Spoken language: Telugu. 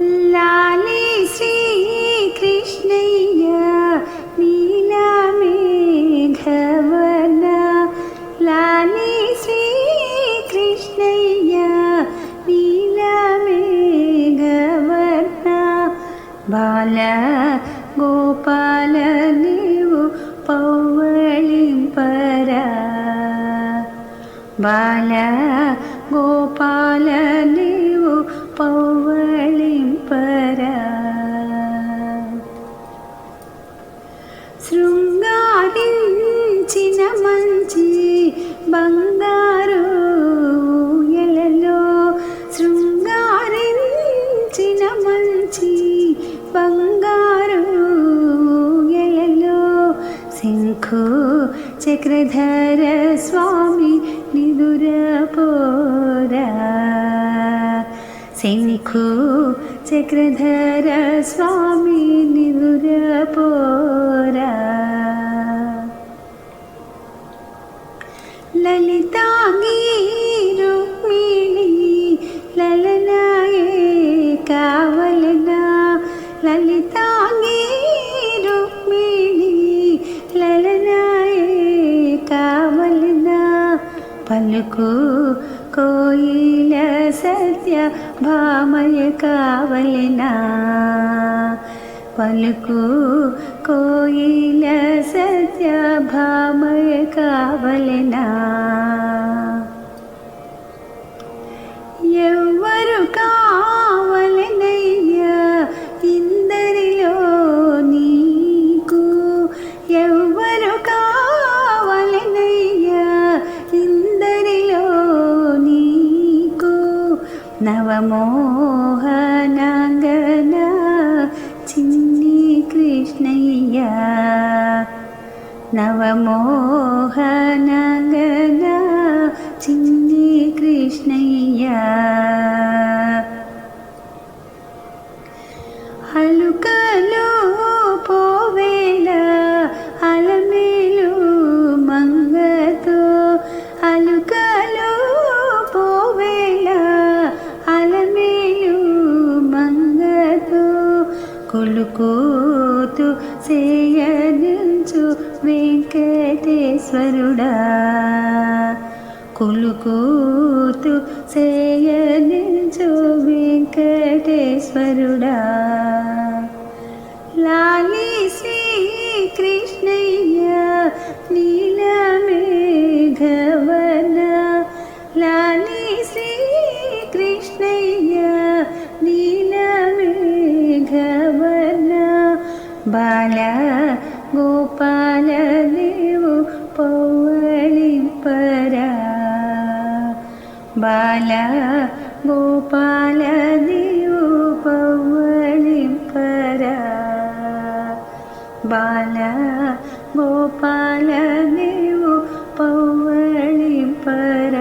ലാലേ ശ്രീകൃഷ്ണയ്യ നീലമേഘവന. ലാലേ ശ്രീകൃഷ്ണയ്യ നീലമേഘവന. ബാല ഗോപാല നീവു പൗവളിംപര ബാല ഗോപാല శృంగారించిన మంచి బంగారు ఎలలో శృంగారించిన మంచి బంగారు ఎలలో శంఖు చక్రధర స్వామి నిదురపో శంఖు చక్రధర స్వామి నిదురపోరా లలితాంగి రుక్మిణి లలనాయే కావలనా. లలితాంగి లలనాయే కావలనా. పలుకు కోయిల సత్య భామయ కావలనా? పలుకు కోయిల సత్య భామయ కావలనా? నవమోహనాంగన చిన్ని కృష్ణయ్య. నవమోహనాంగన చిన్ని కృష్ణయ్య. అలుకలో కొలుకోతు చేయనుంచు వెంకటేశ్వరుడా. కొలుకోతు చేయనుంచు వెంకటేశ్వరుడా. లా ബാല ഗോപാലദേവു പൗവളിപ്പര ബാല ഗോപാലദേവു പൗവളിപ്പര ബാല ഗോപാലദേവു പൗവളിപ്പര